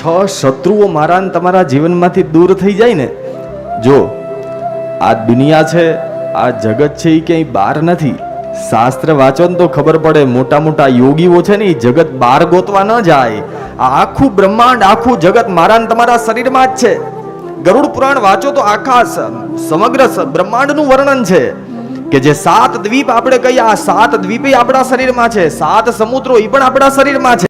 છ શત્રુઓ મારા તમારા જીવનમાંથી દૂર થઈ જાય ને? જો, આ દુનિયા છે, આ જગત છે એ ક્યાંય બહાર નથી. શાસ્ત્ર વાંચો ને તો ખબર પડે, મોટા મોટા યોગીઓ છે ને એ જગત બહાર ગોતવા ન જાય. આ આખું બ્રહ્માંડ, આખું જગત મારા તમારા શરીરમાં જ છે. ગરુડ પુરાણ વાંચો તો આખા સમગ્ર બ્રહ્માંડનું વર્ણન છે કે જે સાત દ્વીપ આપણે કહીએ, આ સાત દ્વીપ આપણા શરીરમાં છે. સાત સમુદ્રો એ પણ આપણા શરીરમાં છે.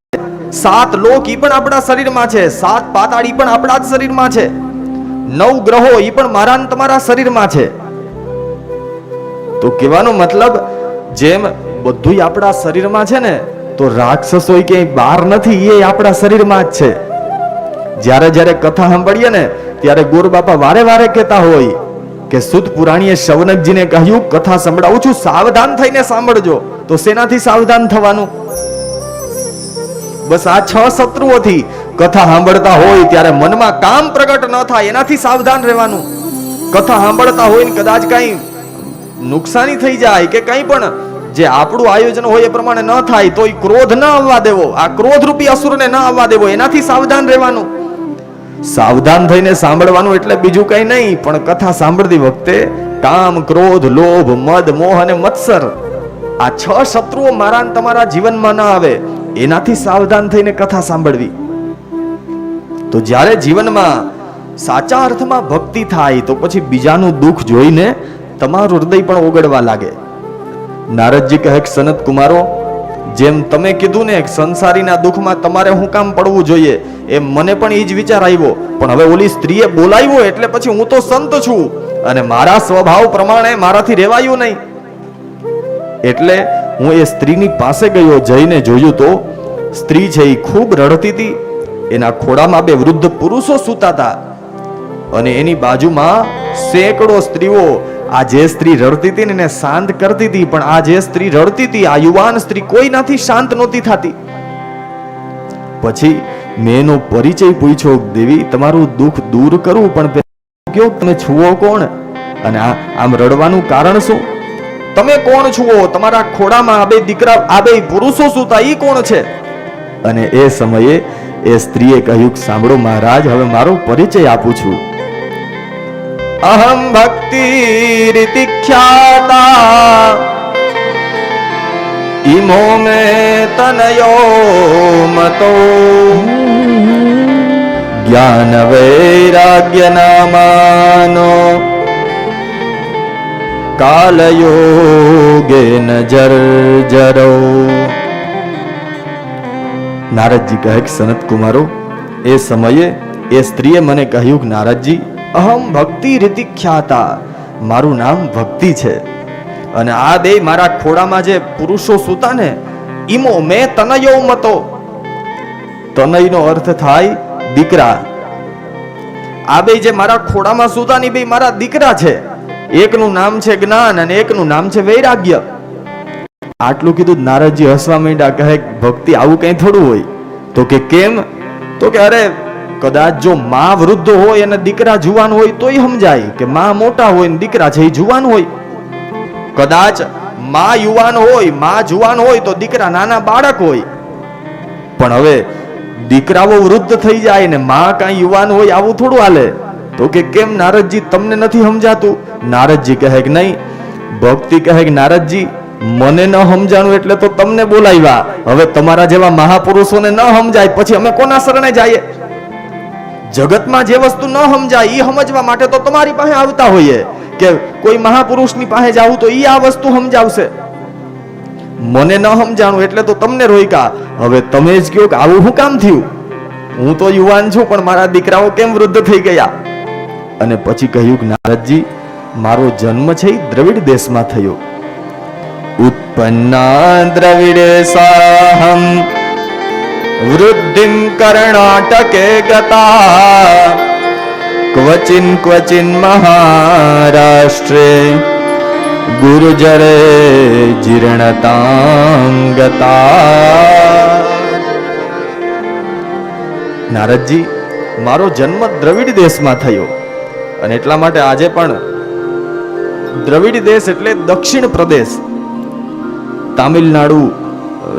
સાત લોક ઈ પણ આપણા શરીરમાં છે. સાત પાતાળ પણ આપણા જ શરીરમાં છે. નવ ગ્રહો ઈ પણ મારા તમારા શરીરમાં છે. તો કહેવાનો મતલબ, જેમ બધુંય આપણા શરીરમાં છે ને, તો રાક્ષસો ક્યાંય બહાર નથી એ આપણા શરીરમાં જ છે. જ્યારે જ્યારે કથા સાંભળીએ ને, ત્યારે ગોર બાપા વારે વારે કહેતા હોય કે સુત પુરાણીએ શવનકજીને કહ્યું, કથા સંભળાવું છું, સાવધાન થઈને સાંભળજો. તો શેનાથી સાવધાન થવાનું? બસ આ છ શત્રુઓથી કથા સાંભળતા હોય ત્યારે મનમાં કામ પ્રગટ ન થાય, એનાથી સાવધાન રહેવાનું. કથા સાંભળતા હોય ને કદાચ કઈ નુકસાની થઈ જાય કે કંઈ પણ જે આપણું આયોજન હોય એ પ્રમાણે ન થાય તો એ ક્રોધ ન આવવા દેવો. આ ક્રોધ રૂપી અસુરને ન આવવા દેવો, એનાથી સાવધાન રહેવાનું. સાવધાન થઈને સાંભળવાનું એટલે બીજું કઈ નહીં, પણ કથા સાંભળતી વખતે કામ, ક્રોધ, લોભ, મદ, મોહ અને મત્સર આ છ શત્રુઓ મારા તમારા જીવનમાં ન આવે. એનાથી સાવધાન થઈને કથા સાંભળવી. તો જ્યારે જીવનમાં સાચા અર્થમાં ભક્તિ થાય, તો પછી બીજાનું દુઃખ જોઈને તમારું હૃદય પણ ઓગળવા લાગે. નારદજી કહે સનત કુમારો, જેમ તમે કીધું ને સંસારીના દુઃખમાં તમારે હું કામ પડવું જોઈએ, એમ મને પણ એ જ વિચાર આવ્યો. પણ હવે ઓલી સ્ત્રીએ બોલાવ્યો એટલે પછી હું તો સંત છું અને મારા સ્વભાવ પ્રમાણે મારાથી રહેવાયું નહીં. એટલે હું એ સ્ત્રીની પાસે ગયો જઈને જોયું તો સ્ત્રી છે એ ખૂબ રડતી હતી એના ખોળામાં બે વૃદ્ધ પુરુષો સૂતા હતા અને એની બાજુમાં સેંકડો સ્ત્રીઓ. આ જે સ્ત્રી રડતી હતી ને એને શાંત કરતી હતી પણ આ જે સ્ત્રી રડતી હતી આ યુવાન સ્ત્રી કોઈનાથી શાંત નહોતી થતી. પછી મેં એનો પરિચય પૂછ્યો, દેવી, તમારું દુઃખ દૂર કરવું પણ કયો? તમે છુઓ કોણ? અને આમ રડવાનું કારણ શું? તમે કોણ છુઓ તમારા ખોડામાં આ બે દીકરા, આ બે પુરુષો સુતા ઈ કોણ છે? અને એ સમયે એ સ્ત્રીએ કહ્યું, સાંભળો મહારાજ, હવે મારો પરિચય આપું છું. અહમ ભક્તિ રીતિ ખ્યાતા ઇમો મે તનયો મતો. જ્ઞાન વૈરાગ્ય નામાનો કાલયોગે જરો. નારદજી કહે કે, સનત કુમારો, એ સમયે એ સ્ત્રીએ મને કહ્યું કે, નારદજી, અહમ ભક્તિ રીતિ ખ્યાતા. મારું નામ ભક્તિ છે. અને આ બે મારા ખોડામાં જે પુરુષો સૂતા ને, ઈમો મેં તનયો મતો. તનયનો અર્થ થાય, દીકરા. આ બે જે મારા ખોડામાં સૂતા ની બે મારા દીકરા છે. એકનું નામ છે જ્ઞાન અને એકનું નામ છે વૈરાગ્ય. આટલું કીધું નારદજી હસવા માંડ્યા, કહે, ભક્તિ આવું કઈ થોડું હોય? તો કે કેમ? તો કે, અરે, કદાચ જો માં વૃદ્ધ હોય અને દીકરા જુવાન હોય, તોય સમજાય કે માં મોટા હોય ને દીકરા છે એ જુવાન હોય. કદાચમાં યુવાન હોય, માં જુવાન હોય, તો દીકરા નાના બાળક હોય. પણ હવે દીકરાઓ વૃદ્ધ થઈ જાય ને માં કાંઈ યુવાન હોય, આવું થોડું હાલે. તો કે કેમ નારદજી તમને નથી સમજાતું? નારદજી કહે કે નહીં, ભક્તિ કહે કે નારદજી, મને ન સમજાણું એટલે તો તમને બોલાવ્યા. હવે તમારા જેવા મહાપુરુષોને ન સમજાય, પછી અમે કોના શરણે જઈએ? જગતમાં જે વસ્તુ ન સમજાય એ સમજવા માટે તો તમારી પાસે આવતા હોઈએ. કે કોઈ મહાપુરુષની પાસે જાવું તો એ આ વસ્તુ સમજાવશે. મને ન સમજાણું એટલે તો તમને રોયકા હવે તમે જ કહો કે આવું શું કામ થયું? હું તો યુવાન છું, પણ મારા દીકરાઓ કેમ વૃદ્ધ થઈ ગયા? અને પછી કહ્યું, નારદજી, મારો જન્મ છે દ્રવિડ દેશમાં થયો. ઉત્પન્ના દ્રવિડે સાહમ, વૃદ્ધિમ કર્ણાટકે ગતા. ક્વચિન ક્વચિન મહારાષ્ટ્રે ગુરુજરે જીર્ણતાંગતા નારદજી, મારો જન્મ દ્રવિડ દેશમાં થયો. અને એટલા માટે આજે પણ દ્રવિડ દેશ એટલે દક્ષિણ પ્રદેશ. તામિલનાડુ,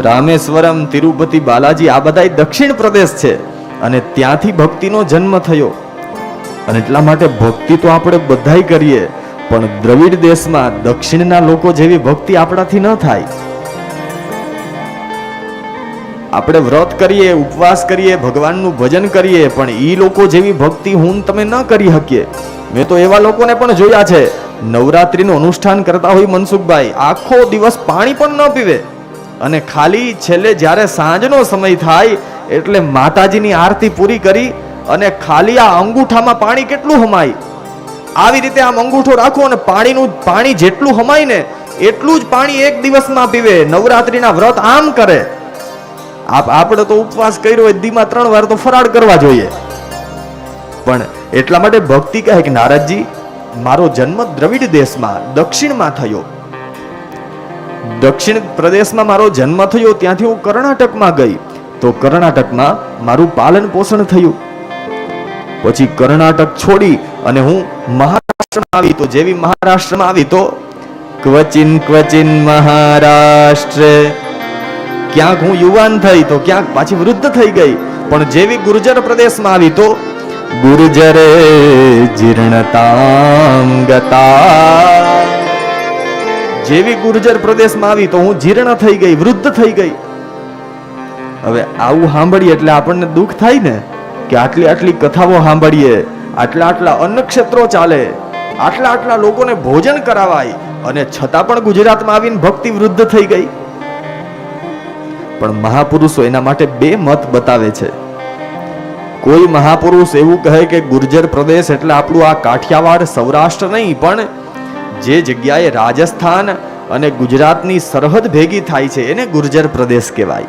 રામેશ્વરમ, તિરુપતિ, બાલાજી, આ બધા દક્ષિણ પ્રદેશ છે. અને ત્યાંથી ભક્તિનો જન્મ થયો. અને એટલા માટે ભક્તિ તો આપણે બધાય કરીએ, પણ દ્રવિડ દેશમાં દક્ષિણના લોકો જેવી ભક્તિ આપણાથી ન થાય. આપણે વ્રત કરીએ, ઉપવાસ કરીએ, ભગવાનનું ભજન કરીએ, પણ એ લોકો જેવી ભક્તિ હું તમે ન કરી શકીએ. મેં તો એવા લોકોને પણ જોયા છે. નવરાત્રીનું અનુષ્ઠાન કરતા હોય મનસુખભાઈ, આખો દિવસ પાણી પણ ન પીવે. અને ખાલી છેલ્લે જ્યારે સાંજનો સમય થાય, એટલે માતાજીની આરતી પૂરી કરી અને ખાલી આ અંગૂઠામાં પાણી કેટલું હમાય? આવી રીતે આમ અંગૂઠો રાખો અને પાણીનું, પાણી જેટલું હમાય ને, એટલું જ પાણી એક દિવસમાં પીવે. નવરાત્રિના વ્રત આમ કરે. આપણે તો ઉપવાસ કર્યો હોય, દીમાં ત્રણ વાર તો ફરાળ કરવા જોઈએ. પણ એટલા માટે ભક્તિ કહે કે, નારદજી, મારો જન્મ દ્રવિડ દેશમાં, દક્ષિણમાં થયો. દક્ષિણ પ્રદેશમાં મારો જન્મ થયો, ત્યાંથી હું કર્ણાટકમાં ગઈ. તો કર્ણાટકમાં મારું પાલન પોષણ થયું. પછી કર્ણાટક છોડી અને હું મહારાષ્ટ્રમાં આવી. તો જેવી મહારાષ્ટ્રમાં આવી તો, ક્વચિન ક્વચિન મહારાષ્ટ્ર ક્યાંક હું યુવાન થઈ તો ક્યાંક પાછી વૃદ્ધ થઈ ગઈ. પણ જેવી ગુર્જર પ્રદેશમાં આવી તો ગુર્જરે જીર્ણતામ જેવી ગુર્જર પ્રદેશમાં આવી તો હું જીર્ણ થઈ ગઈ, વૃદ્ધ થઈ ગઈ. હવે આવું સાંભળીએ એટલે આપણને દુઃખ થાય ને કે આટલી આટલી કથાઓ સાંભળીએ, આટલા આટલા અન્નક્ષેત્રો ચાલે, આટલા આટલા લોકોને ભોજન કરાવાય અને છતાં પણ ગુજરાતમાં આવીને ભક્તિ વૃદ્ધ થઈ ગઈ. પણ મહાપુરુષો એના માટે બે મત બતાવે છે. કોઈ મહાપુરુષ એવું કહે કે ગુર્જર પ્રદેશ એટલે આપણું આ કાઠિયાવાડ સૌરાષ્ટ્ર નહીં, પણ જે જગ્યાએ રાજસ્થાન અને ગુજરાતની સરહદ ભેગી થાય છે, એને ગુર્જર પ્રદેશ કહેવાય.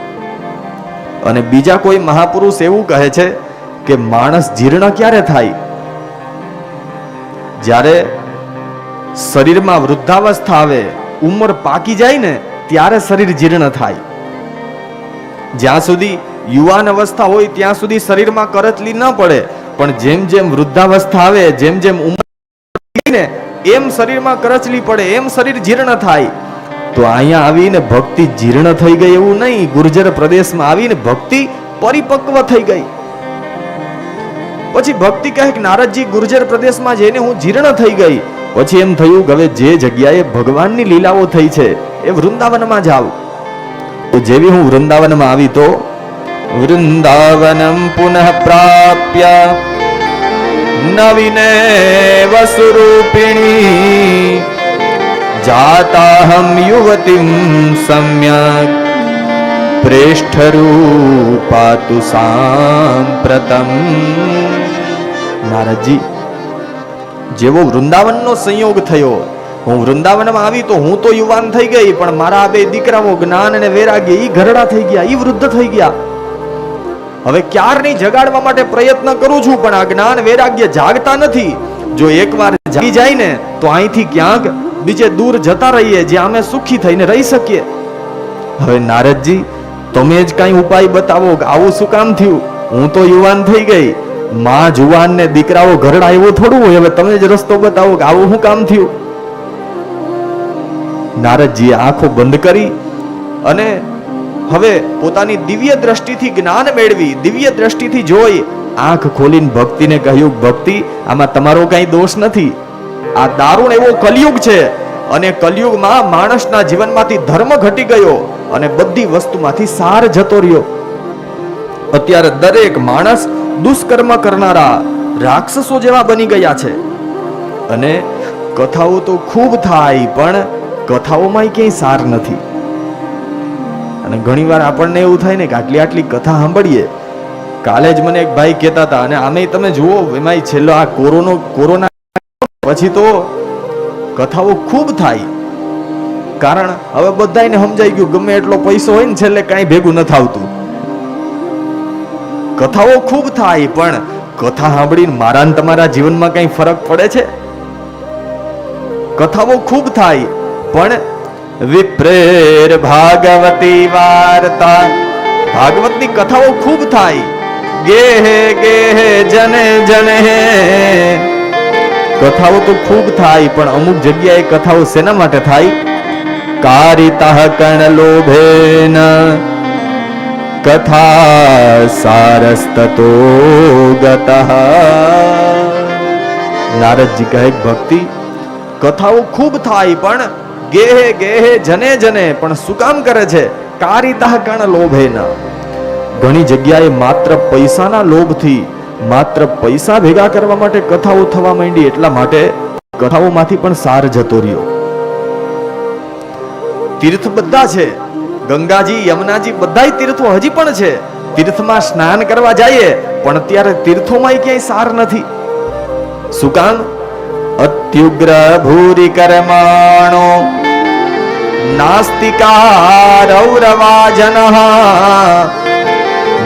અને બીજા કોઈ મહાપુરુષ એવું કહે છે કે માણસ જીર્ણ ક્યારે થાય? જ્યારે શરીરમાં વૃદ્ધાવસ્થા આવે, ઉંમર પાકી જાય ને, ત્યારે શરીર જીર્ણ થાય. જ્યાં સુધી યુવાન અવસ્થા હોય ત્યાં સુધી શરીરમાં કરચલી ન પડે, પણ જેમ જેમ વૃદ્ધાવસ્થા આવે, જેમ જેમ ઉંમર એમ શરીરમાં કરચલી પડે, એમ શરીર જીર્ણ થાય. તો અહીંયા આવીને ભક્તિ જીર્ણ થઈ ગઈ એવું નહીં, ગુર્જર પ્રદેશમાં આવીને ભક્તિ પરિપક્વ થઈ ગઈ. પછી ભક્તિ કહે કે, નારદજી, ગુર્જર પ્રદેશમાં જઈને હું જીર્ણ થઈ ગઈ. પછી એમ થયું કે હવે જે જગ્યાએ ભગવાનની લીલાઓ થઈ છે, એ વૃંદાવનમાં જાવ જેવી હું વૃંદાવનમાં આવી તો વૃંદાવનમ પુનઃ પ્રાપ્ય. નવીને વસુરૂપિણી. જાતાહમ યુવતીમ સમ્યક. પ્રેષ્ઠરૂપાતુ સાંપ્રતમ. નારદજી, જેવો વૃંદાવનનો સંયોગ થયો હું વૃંદાવનમાં આવી તો હું તો યુવાન થઈ ગઈ, પણ મારા બે દીકરાઓ જ્ઞાન અને વૈરાગ્ય ઈ ઘરડા થઈ ગયા, ઈ વૃદ્ધ થઈ ગયા. હવે ક્યારની જગાડવા માટે પ્રયત્ન કરું છું, પણ આ જ્ઞાન વૈરાગ્ય જાગતા નથી. જો એકવાર જાગી જાય ને, તો અહીંથી ક્યાંક બીજે દૂર જતા રહીએ જ્યાં અમે સુખી થઈને રહી શકીએ. હવે નારદજી, તમે જ કઈ ઉપાય બતાવો કે આવું શું કામ થયું? હું તો યુવાન થઈ ગઈ. માં જુવાન ને દીકરાઓ ઘરડા એવું થોડું હોય, હવે તમે જ રસ્તો બતાવો કે આવું શું કામ થયું? નારદજીએ આંખો બંધ કરી અને હવે પોતાની દિવ્ય દ્રષ્ટિથી જ્ઞાન મેળવી, દિવ્ય દ્રષ્ટિથી જોઈ, આંખ ખોલીને ભક્તિને કહ્યું, ભક્તિ, આમાં તમારો કઈ દોષ નથી. આ દારૂણ એવો કલયુગ છે અને કલયુગમાં માણસના જીવનમાંથી ધર્મ ઘટી ગયો અને બધી વસ્તુમાંથી સાર જતો રહ્યો. અત્યારે દરેક માણસ દુષ્કર્મ કરનારા રાક્ષસો જેવા બની ગયા છે. અને કથાઓ તો ખૂબ થાય, પણ કથાઓમાં ક્યાંય સાર નથી. અને ઘણીવાર આપણને એવું થાય ને કે આટલી આટલી કથા સાંભળીએ, કાલે જ મને એક ભાઈ કહેતા હતા, અને આમે તમે જુઓ, એમાંય છેલ્લો આ કોરોનો, કોરોના પછી તો કથાઓ ખૂબ થાય. કારણ હવે બધાને સમજાઈ ગયું, ગમે એટલો પૈસો હોય ને છેલ્લે કાંઈ ભેગું નથી આવતું કથાઓ ખૂબ થાય, પણ કથા સાંભળીને મારા તમારા જીવનમાં કઈ ફરક પડે છે? કથાઓ ખૂબ થાય પણ વિપ્રેર ભાગવતી વાર્તા. ભાગવતની કથાઓ ખૂબ થાય. ગેહે ગેહે, જને જને. કથાઓ તો ખૂબ થાય, પણ અમુક જગ્યાએ કથાઓ શેના માટે થાય? કારિતઃ કણ લોભેન. કથા સારસ્તતો ગત. નારદજી કહે, ભક્તિ, કથાઓ ખૂબ થાય, પણ ગેહે ગેહે જને જને, પણ શું કામ કરે છે? કારિતા કણ લોભે ઘણી જગ્યાએ માત્ર પૈસાના લોભથી, માત્ર પૈસા ભેગા કરવા માટે કથાઓ થવા માંડી, એટલા માટે કથાઓમાંથી પણ સાર જતો રહ્યો. તીર્થ બધા છે. ગંગાજી, યમુનાજી બધા તીર્થો હજી પણ છે. તીર્થમાં સ્નાન કરવા જઈએ, પણ અત્યારે તીર્થોમાં ક્યાંય સાર નથી. શું કામ? અત્યુગ્ર ભૂરી કર્માણો નાસ્તિકા રૌરવાજન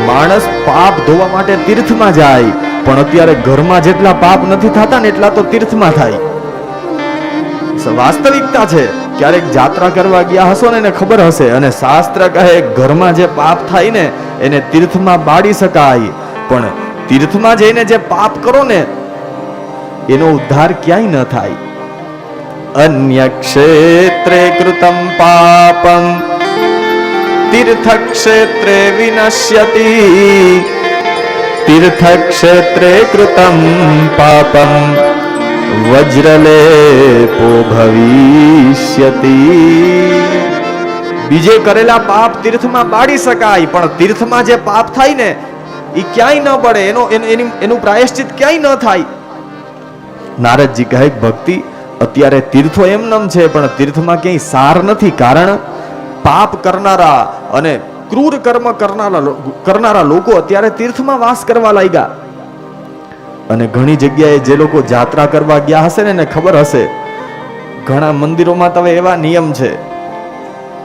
માણસ પાપ ધોવા માટે તીર્થમાં જાય, પણ અત્યારે ઘરમાં જેટલા પાપ નથી થતા ને એટલા તો તીર્થમાં થાય. વાસ્તવિકતા છે, ક્યારેક જાત્રા કરવા ગયા હશો ને એને ખબર હશે, અને શાસ્ત્ર કહે ઘરમાં જે પાપ થાય ને, એને તીર્થમાં બાળી શકાય. પણ તીર્થમાં જઈને જે પાપ કરો ને એનો ઉદ્ધાર ક્યાંય ન થાય. અન્ય ક્ષેત્રે કૃતમ પાપમ, તીર્થક્ષેત્રે વિનશ્યતિ, તીર્થક્ષેત્રે કૃતમ પાપમ, વજ્રલેપો ભવિષ્યતિ. બીજે કરેલા પાપ તીર્થમાં બાળી શકાય, પણ તીર્થમાં જે પાપ થાય ને એ ક્યાંય ન પડે. એનો, એનું- એનું પ્રાયશ્ચિત ક્યાંય ન થાય. નારદજી કહે, ભક્તિ, અત્યારે તીર્થો એમનેમ છે, પણ તીર્થમાં ક્યાંય સાર નથી, કારણ પાપ કરનારા અને ક્રૂર કર્મ કરનારા કરનારા લોકો અત્યારે તીર્થમાં વાસ કરવા લાગ્યા. અને ઘણી જગ્યાએ જે લોકો જાત્રા કરવા ગયા હશે ને, એને ખબર હશે, ઘણા મંદિરોમાં તો એવા નિયમ છે.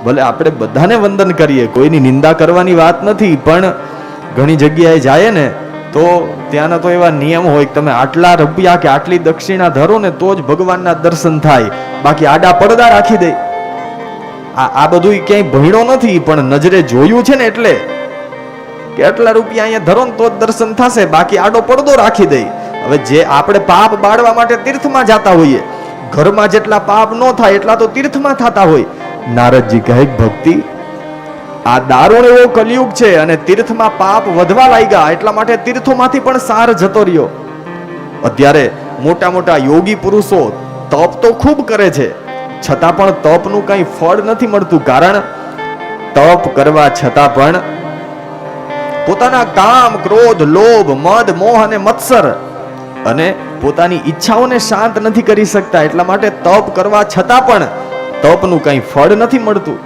ભલે આપણે બધાને વંદન કરીએ, કોઈની નિંદા કરવાની વાત નથી, પણ ઘણી જગ્યાએ જાય ને તો ત્યાંના તો એવા નિયમ હોય કે તમે આટલા રૂપિયા કે આટલી દક્ષિણા ધરો ને તો જ ભગવાનના દર્શન થાય. બાકી આડા પડદા રાખી દે. આ આ બધું ક્યાંય ભણ્યો નથી, પણ નજરે જોયું છે ને એટલે. કે આટલા રૂપિયા અહીંયા ધરો ને તો જ દર્શન થશે, બાકી આડો પડદો રાખી દે. હવે જે આપણે પાપ બાળવા માટે તીર્થમાં જાતા હોઈએ, ઘરમાં જેટલા પાપ ન થાય એટલા તો તીર્થમાં થતા હોય. નારદજી કહે, ભક્તિ આ દારૂણ એવો કલયુગ છે અને તીર્થમાં પાપ વધવા લાગ્યા એટલા માટે તીર્થોમાંથી પણ સાર જતો રહ્યો. અત્યારે મોટા મોટા યોગી પુરુષો તપ તો ખૂબ કરે છે, છતાં પણ તપનું કંઈ ફળ નથી મળતું કારણ તપ કરવા છતાં પણ પોતાના કામ, ક્રોધ, લોભ, મદ, મોહ અને મત્સર અને પોતાની ઈચ્છાઓને શાંત નથી કરી શકતા, એટલા માટે તપ કરવા છતાં પણ તપનું કંઈ ફળ નથી મળતું.